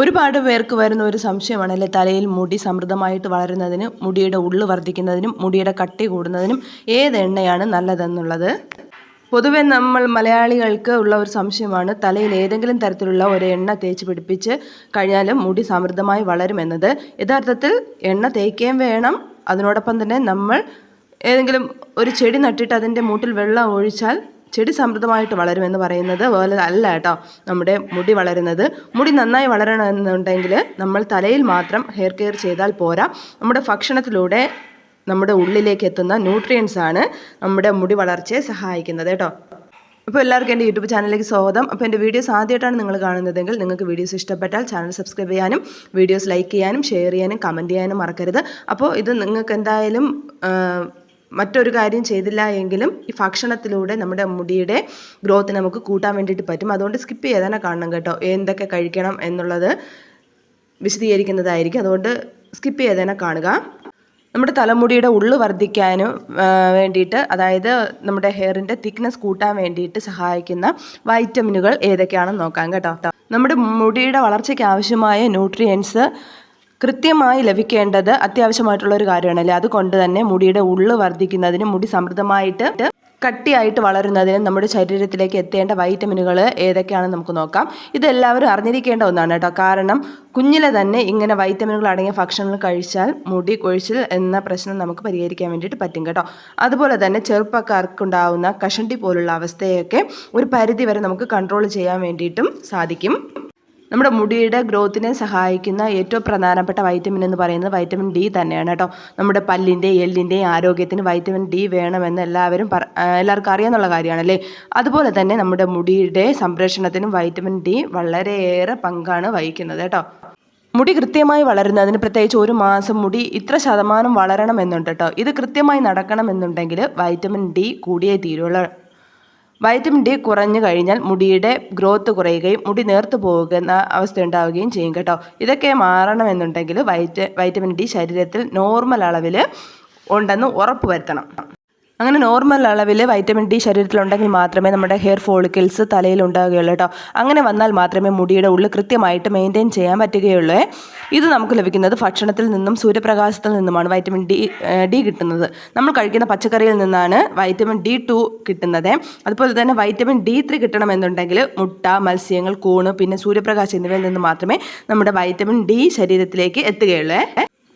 ഒരുപാട് പേർക്ക് വരുന്ന ഒരു സംശയമാണ് അല്ലെ തലയിൽ മുടി സമൃദ്ധമായിട്ട് വളരുന്നതിന് മുടിയുടെ ഉള്ളു വർദ്ധിക്കുന്നതിനും മുടിയുടെ കട്ടി കൂടുന്നതിനും ഏത് എണ്ണയാണ് നല്ലതെന്നുള്ളത്? പൊതുവെ നമ്മൾ മലയാളികൾക്ക് ഉള്ള ഒരു സംശയമാണ് തലയിൽ ഏതെങ്കിലും തരത്തിലുള്ള ഒരു എണ്ണ തേച്ച് പിടിപ്പിച്ച് കഴിഞ്ഞാലും മുടി സമൃദ്ധമായി വളരുമെന്നത് യഥാർത്ഥത്തിൽ എണ്ണ തേക്കുകയും വേണം. അതിനോടൊപ്പം തന്നെ നമ്മൾ ഏതെങ്കിലും ഒരു ചെടി നട്ടിട്ട് അതിന്റെ മൂട്ടിൽ വെള്ളം ഒഴിച്ചാൽ ചെടി സമൃദ്ധമായിട്ട് വളരുമെന്ന് പറയുന്നത് പോലെ അല്ല കേട്ടോ. നമ്മുടെ മുടി വളരുന്നത്. മുടി നന്നായി വളരണമെന്നുണ്ടെങ്കിൽ നമ്മൾ തലയിൽ മാത്രം ഹെയർ കെയർ ചെയ്താൽ പോരാ. നമ്മുടെ ഭക്ഷണത്തിലൂടെ നമ്മുടെ ഉള്ളിലേക്ക് എത്തുന്ന ന്യൂട്രിയൻസ് ആണ് നമ്മുടെ മുടി വളർച്ചയെ സഹായിക്കുന്നത് കേട്ടോ. അപ്പോൾ എല്ലാവർക്കും എന്റെ യൂട്യൂബ് ചാനലിലേക്ക് സ്വാഗതം. അപ്പോൾ എന്റെ വീഡിയോസ് ആദ്യമായിട്ടാണ് നിങ്ങൾ കാണുന്നതെങ്കിൽ നിങ്ങൾക്ക് വീഡിയോസ് ഇഷ്ടപ്പെട്ടാൽ ചാനൽ സബ്സ്ക്രൈബ് ചെയ്യാനും വീഡിയോസ് ലൈക്ക് ചെയ്യാനും ഷെയർ ചെയ്യാനും കമന്റ് ചെയ്യാനും മറക്കരുത്. അപ്പോൾ ഇത് നിങ്ങൾക്ക് എന്തായാലും മറ്റൊരു കാര്യം ചെയ്തില്ല എങ്കിലും ഈ ഭക്ഷണത്തിലൂടെ നമ്മുടെ മുടിയുടെ ഗ്രോത്ത് നമുക്ക് കൂട്ടാൻ വേണ്ടിയിട്ട് പറ്റും. അതുകൊണ്ട് സ്കിപ്പ് തന്നെ കാണണം കേട്ടോ. എന്തൊക്കെ കഴിക്കണം എന്നുള്ളത് വിശദീകരിക്കുന്നതായിരിക്കും. അതുകൊണ്ട് സ്കിപ്പ് ചെയ്യാതെ തന്നെ കാണുക. നമ്മുടെ തലമുടിയുടെ ഉള്ളു വർദ്ധിക്കാനും വേണ്ടിയിട്ട് അതായത് നമ്മുടെ ഹെയറിന്റെ തിക്നെസ് കൂട്ടാൻ വേണ്ടിയിട്ട് സഹായിക്കുന്ന വൈറ്റമിനുകൾ ഏതൊക്കെയാണെന്ന് നോക്കാം കേട്ടോ. നമ്മുടെ മുടിയുടെ വളർച്ചയ്ക്ക് ആവശ്യമായ ന്യൂട്രിയൻസ് കൃത്യമായി ലഭിക്കേണ്ടത് അത്യാവശ്യമായിട്ടുള്ള ഒരു കാര്യമാണല്ലേ? അതുകൊണ്ട് തന്നെ മുടിയുടെ ഉള്ളു വർദ്ധിക്കുന്നതിനും മുടി സമൃദ്ധമായിട്ട് കട്ടിയായിട്ട് വളരുന്നതിന് നമ്മുടെ ശരീരത്തിലേക്ക് എത്തേണ്ട വൈറ്റമിനുകൾ ഏതൊക്കെയാണെന്ന് നമുക്ക് നോക്കാം. ഇതെല്ലാവരും അറിഞ്ഞിരിക്കേണ്ട ഒന്നാണ് കേട്ടോ. കാരണം കുഞ്ഞിലെ തന്നെ ഇങ്ങനെ വൈറ്റമിനുകൾ അടങ്ങിയ ഭക്ഷണങ്ങൾ കഴിച്ചാൽ മുടി കൊഴിച്ചിൽ എന്ന പ്രശ്നം നമുക്ക് പരിഹരിക്കാൻ വേണ്ടിയിട്ട് പറ്റും കേട്ടോ. അതുപോലെ തന്നെ ചെറുപ്പക്കാർക്കുണ്ടാവുന്ന കഷണ്ടി പോലുള്ള അവസ്ഥയൊക്കെ ഒരു പരിധി വരെ നമുക്ക് കൺട്രോൾ ചെയ്യാൻ വേണ്ടിയിട്ടും സാധിക്കും. നമ്മുടെ മുടിയുടെ ഗ്രോത്തിനെ സഹായിക്കുന്ന ഏറ്റവും പ്രധാനപ്പെട്ട വൈറ്റമിൻ എന്ന് പറയുന്നത് വൈറ്റമിൻ ഡി തന്നെയാണ് കേട്ടോ. നമ്മുടെ പല്ലിന്റെ എല്ലിന്റെയും ആരോഗ്യത്തിന് വൈറ്റമിൻ ഡി വേണമെന്ന് എല്ലാവരും എല്ലാവർക്കും അറിയാമെന്നുള്ള കാര്യമാണല്ലേ? അതുപോലെ തന്നെ നമ്മുടെ മുടിയുടെ സംരക്ഷണത്തിനും വൈറ്റമിൻ ഡി വളരെയേറെ പങ്കാണ് വഹിക്കുന്നത് കേട്ടോ. മുടി കൃത്യമായി വളരുന്നതിന് പ്രത്യേകിച്ച് ഒരു മാസം മുടി ഇത്ര ശതമാനം വളരണം എന്നുണ്ട് കേട്ടോ. ഇത് കൃത്യമായി നടക്കണമെന്നുണ്ടെങ്കിൽ വൈറ്റമിൻ ഡി കൂടിയേ തീരുള്ളൂ. വൈറ്റമിൻ ഡി കുറഞ്ഞു കഴിഞ്ഞാൽ മുടിയുടെ ഗ്രോത്ത് കുറയുകയും മുടി നേർത്ത് പോകുന്ന അവസ്ഥ ഉണ്ടാവുകയും ചെയ്യും കേട്ടോ. ഇതൊക്കെ മാറണമെന്നുണ്ടെങ്കിൽ വൈറ്റ് വൈറ്റമിൻ ഡി ശരീരത്തിൽ നോർമൽ അളവിൽ ഉണ്ടെന്ന് ഉറപ്പ് വരുത്തണം. അങ്ങനെ നോർമൽ അളവിൽ വൈറ്റമിൻ ഡി ശരീരത്തിലുണ്ടെങ്കിൽ മാത്രമേ നമ്മുടെ ഹെയർ ഫോളിക്കിൾസ് തലയിൽ ഉണ്ടാവുകയുള്ളൂ കേട്ടോ അങ്ങനെ വന്നാൽ മാത്രമേ മുടിയുടെ ഉള്ളിൽ കൃത്യമായിട്ട് മെയിന്റെയിൻ ചെയ്യാൻ പറ്റുകയുള്ളൂ. ഇത് നമുക്ക് ലഭിക്കുന്നത് ഭക്ഷണത്തിൽ നിന്നും സൂര്യപ്രകാശത്തിൽ നിന്നുമാണ് വൈറ്റമിൻ ഡി ഡി കിട്ടുന്നത്. നമ്മൾ കഴിക്കുന്ന പച്ചക്കറിയിൽ നിന്നാണ് വൈറ്റമിൻ ഡി ടു കിട്ടുന്നത്. അതുപോലെ തന്നെ വൈറ്റമിൻ ഡി ത്രീ കിട്ടണമെന്നുണ്ടെങ്കിൽ മുട്ട മത്സ്യങ്ങൾ കൂണ് പിന്നെ സൂര്യപ്രകാശം എന്നിവയിൽ നിന്ന് മാത്രമേ നമ്മുടെ വൈറ്റമിൻ ഡി ശരീരത്തിലേക്ക് എത്തുകയുള്ളൂ.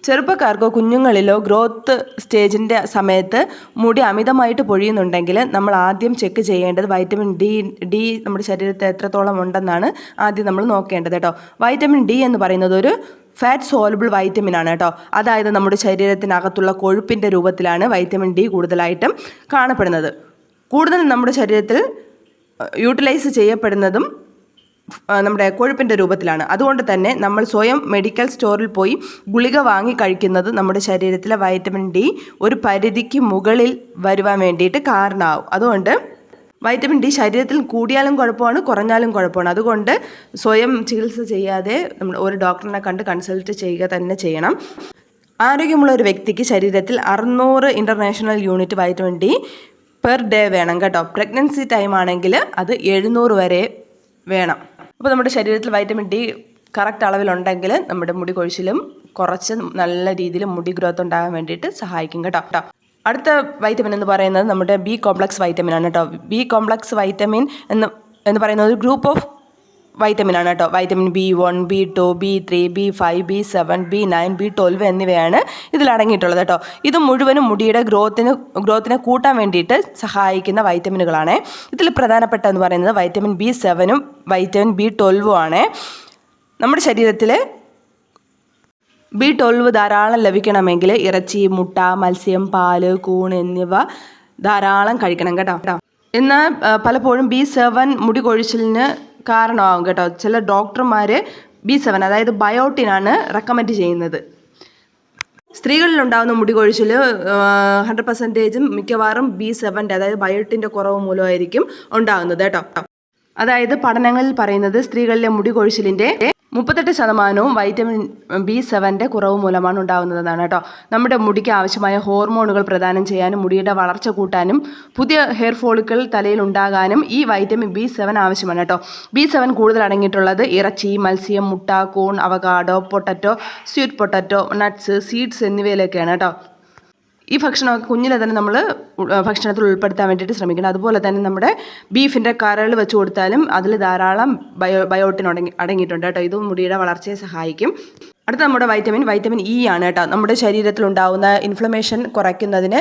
ചെറുപ്പക്കാർക്കോ കുഞ്ഞുങ്ങളിലോ ഗ്രോത്ത് സ്റ്റേജിന്റെ സമയത്ത് മുടി അമിതമായിട്ട് പൊഴിയുന്നുണ്ടെങ്കിൽ നമ്മൾ ആദ്യം ചെക്ക് ചെയ്യേണ്ടത് വൈറ്റമിൻ ഡി ഡി നമ്മുടെ ശരീരത്തിൽ എത്രത്തോളം ഉണ്ടെന്നാണ് ആദ്യം നമ്മൾ നോക്കേണ്ടത് കേട്ടോ. വൈറ്റമിൻ ഡി എന്ന് പറയുന്നത് ഒരു ഫാറ്റ് സോലബിൾ വൈറ്റമിൻ ആണ് കേട്ടോ. അതായത് നമ്മുടെ ശരീരത്തിനകത്തുള്ള കൊഴുപ്പിന്റെ രൂപത്തിലാണ് വൈറ്റമിൻ ഡി കൂടുതലായിട്ടും കാണപ്പെടുന്നത്. കൂടുതൽ നമ്മുടെ ശരീരത്തിൽ യൂട്ടിലൈസ് ചെയ്യപ്പെടുന്നതും നമ്മുടെ കൊഴുപ്പിന്റെ രൂപത്തിലാണ്. അതുകൊണ്ട് തന്നെ നമ്മൾ സ്വയം മെഡിക്കൽ സ്റ്റോറിൽ പോയി ഗുളിക വാങ്ങി കഴിക്കുന്നത് നമ്മുടെ ശരീരത്തിലെ വൈറ്റമിൻ ഡി ഒരു പരിധിക്ക് മുകളിൽ വരുവാൻ വേണ്ടിയിട്ട് കാരണമാവും. അതുകൊണ്ട് വൈറ്റമിൻ ഡി ശരീരത്തിൽ കൂടിയാലും കുഴപ്പമാണ് കുറഞ്ഞാലും കുഴപ്പമാണ്. അതുകൊണ്ട് സ്വയം ചികിത്സ ചെയ്യാതെ നമ്മൾ ഒരു ഡോക്ടറിനെ കണ്ട് കൺസൾട്ട് ചെയ്യുക തന്നെ ചെയ്യണം. ആരോഗ്യമുള്ള ഒരു വ്യക്തിക്ക് ശരീരത്തിൽ അറുന്നൂറ് international unit vitamin D per day വേണം കേട്ടോ. പ്രഗ്നൻസി ടൈം ആണെങ്കിൽ അത് എഴുന്നൂറ് വരെ വേണം. അപ്പോൾ നമ്മുടെ ശരീരത്തിൽ വൈറ്റമിൻ ഡി കറക്റ്റ് അളവിലുണ്ടെങ്കിൽ നമ്മുടെ മുടി കൊഴിച്ചിലും കുറച്ച് നല്ല രീതിയിൽ മുടി ഗ്രോത്ത് ഉണ്ടാകാൻ വേണ്ടിയിട്ട് സഹായിക്കും കേട്ടോ. കേട്ടോ അടുത്ത വൈറ്റമിൻ എന്ന് പറയുന്നത് നമ്മുടെ ബി കോംപ്ലക്സ് വൈറ്റമിൻ ആണ് കേട്ടോ. ബി കോംപ്ലക്സ് വൈറ്റമിൻ എന്ന് എന്ന് പറയുന്നത് ഒരു ഗ്രൂപ്പ് ഓഫ് വൈറ്റമിൻ ആണ് കേട്ടോ. Vitamin B one B two B three B five B seven B nine B twelve എന്നിവയാണ് ഇതിൽ അടങ്ങിയിട്ടുള്ളത് കേട്ടോ. ഇത് മുഴുവനും മുടിയുടെ ഗ്രോത്തിന് ഗ്രോത്തിനെ കൂട്ടാൻ വേണ്ടിയിട്ട് സഹായിക്കുന്ന വൈറ്റമിനുകളാണ് ഇതിൽ പ്രധാനപ്പെട്ട എന്ന് പറയുന്നത് വൈറ്റമിൻ ബി സെവനും വൈറ്റമിൻ ബി ട്വൽവും ആണ്. നമ്മുടെ ശരീരത്തിൽ ബി ട്വൽവ് ധാരാളം ലഭിക്കണമെങ്കിൽ ഇറച്ചി മുട്ട മത്സ്യം പാൽ കൂൺ എന്നിവ ധാരാളം കഴിക്കണം കേട്ടോ. എന്നാൽ പലപ്പോഴും ബി സെവൻ മുടി കൊഴിച്ചിലിന് കാരണമാകും കേട്ടോ. ചില ഡോക്ടർമാർ ബി സെവൻ അതായത് ബയോട്ടിനാണ് റെക്കമെൻഡ് ചെയ്യുന്നത്. സ്ത്രീകളിൽ ഉണ്ടാകുന്ന മുടി കൊഴിച്ചിൽ ഹൺഡ്രഡ് പെർസെന്റേജും മിക്കവാറും ബി സെവന്റെ അതായത് ബയോട്ടിന്റെ കുറവ് മൂലമായിരിക്കും ഉണ്ടാകുന്നത് കേട്ടോ. അതായത് പഠനങ്ങളിൽ പറയുന്നത് സ്ത്രീകളിലെ മുടി കൊഴിച്ചിലിന്റെ മുപ്പത്തെട്ട് ശതമാനവും വൈറ്റമിൻ ബി സെവന്റെ കുറവ് മൂലമാണ് ഉണ്ടാകുന്നതെന്നാണ് കേട്ടോ. നമ്മുടെ മുടിക്ക് ആവശ്യമായ ഹോർമോണുകൾ പ്രദാനം ചെയ്യാനും മുടിയുടെ വളർച്ച കൂട്ടാനും പുതിയ ഹെയർ ഫോളിക്കിൾ തലയിൽ ഉണ്ടാകാനും ഈ വൈറ്റമിൻ ബി സെവൻ ആവശ്യമാണ് കേട്ടോ. ബി സെവൻ കൂടുതൽ അടങ്ങിയിട്ടുള്ളത് ഇറച്ചി മത്സ്യം മുട്ട corn avocado potato sweet potato nuts seeds എന്നിവയിലൊക്കെയാണ് കേട്ടോ. ഈ ഭക്ഷണമൊക്കെ കുഞ്ഞിലെ തന്നെ നമ്മൾ ഭക്ഷണത്തിൽ ഉൾപ്പെടുത്താൻ വേണ്ടിയിട്ട് ശ്രമിക്കണം. അതുപോലെ തന്നെ നമ്മുടെ ബീഫിന്റെ കരൾ വെച്ച് കൊടുത്താലും അതിൽ ധാരാളം ബയോ ബയോട്ടിൻ അടങ്ങി അടങ്ങിയിട്ടുണ്ട് കേട്ടോ. ഇത് മുടിയുടെ വളർച്ചയെ സഹായിക്കും. അടുത്ത നമ്മുടെ വൈറ്റമിൻ വൈറ്റമിൻ ഇ ആണ് കേട്ടോ. നമ്മുടെ ശരീരത്തിൽ ഉണ്ടാകുന്ന ഇൻഫ്ലമേഷൻ കുറയ്ക്കുന്നതിന്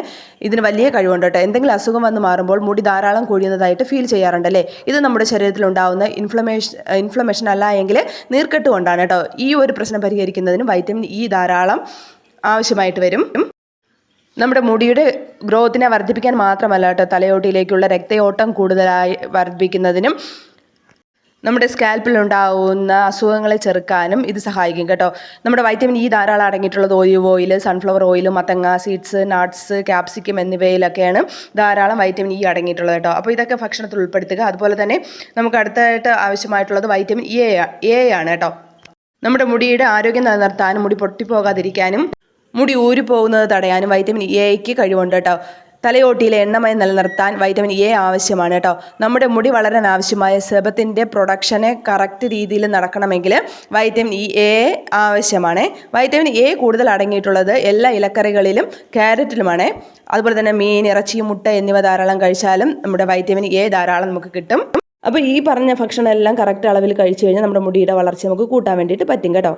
ഇതിന് വലിയ കഴിവുണ്ട് കേട്ടോ. എന്തെങ്കിലും അസുഖം വന്ന് മാറുമ്പോൾ മുടി ധാരാളം കൊഴിയുന്നതായിട്ട് ഫീൽ ചെയ്യാറുണ്ടല്ലേ ഇത് നമ്മുടെ ശരീരത്തിൽ ഉണ്ടാകുന്ന ഇൻഫ്ലമേഷൻ ഇൻഫ്ലമേഷൻ അല്ല എങ്കിൽ നീർക്കെട്ട് കൊണ്ടാണ് കേട്ടോ. ഈ ഒരു പ്രശ്നം പരിഹരിക്കുന്നതിന് വൈറ്റമിൻ ഇ ധാരാളം ആവശ്യമായിട്ട് വരും. നമ്മുടെ മുടിയുടെ ഗ്രോത്തിനെ വർദ്ധിപ്പിക്കാൻ മാത്രമല്ല കേട്ടോ തലയോട്ടിയിലേക്കുള്ള രക്തയോട്ടം കൂടുതലായി വർദ്ധിപ്പിക്കുന്നതിനും നമ്മുടെ സ്കാൽപ്പിൽ ഉണ്ടാവുന്ന അസുഖങ്ങളെ ചെറുക്കാനും ഇത് സഹായിക്കും കേട്ടോ. നമ്മുടെ വൈറ്റമിൻ ഇ ധാരാളം അടങ്ങിയിട്ടുള്ളത് ഒലിവ് ഓയിൽ സൺഫ്ലവർ ഓയിൽ മത്തങ്ങ സീഡ്സ് നട്ട്സ് ക്യാപ്സിക്കം എന്നിവയിലൊക്കെയാണ് ധാരാളം വൈറ്റമിൻ ഇ അടങ്ങിയിട്ടുള്ളത് കേട്ടോ. അപ്പോൾ ഇതൊക്കെ ഭക്ഷണത്തിൽ ഉൾപ്പെടുത്തുക. അതുപോലെ തന്നെ നമുക്ക് അടുത്തായിട്ട് ആവശ്യമായിട്ടുള്ളത് വൈറ്റമിൻ എ എ ആണ് കേട്ടോ. നമ്മുടെ മുടിയുടെ ആരോഗ്യം നിലനിർത്താനും മുടി പൊട്ടിപ്പോകാതിരിക്കാനും മുടി ഊരിപ്പോകുന്നത് തടയാനും വൈറ്റമിൻ എക്ക് കഴിവുണ്ട് കേട്ടോ തലയോട്ടിയിലെ എണ്ണമയം നിലനിർത്താൻ വൈറ്റമിൻ എ ആവശ്യമാണ് കേട്ടോ നമ്മുടെ മുടി വളരാൻ ആവശ്യമായ സെബത്തിന്റെ പ്രൊഡക്ഷനെ കറക്റ്റ് രീതിയിൽ നടക്കണമെങ്കിൽ വൈറ്റമിൻ ഇ എ ആവശ്യമാണ്. വൈറ്റമിൻ എ കൂടുതൽ അടങ്ങിയിട്ടുള്ളത് എല്ലാ ഇലക്കറികളിലും ക്യാരറ്റിലുമാണ്. അതുപോലെ തന്നെ മീൻ ഇറച്ചി മുട്ട എന്നിവ ധാരാളം കഴിച്ചാലും നമ്മുടെ വൈറ്റമിൻ എ ധാരാളം നമുക്ക് കിട്ടും. അപ്പോൾ ഈ പറഞ്ഞ ഭക്ഷണം എല്ലാം കറക്റ്റ് അളവിൽ കഴിച്ചു കഴിഞ്ഞാൽ നമ്മുടെ മുടിയുടെ വളർച്ച നമുക്ക് കൂട്ടാൻ വേണ്ടിയിട്ട് പറ്റും കേട്ടോ.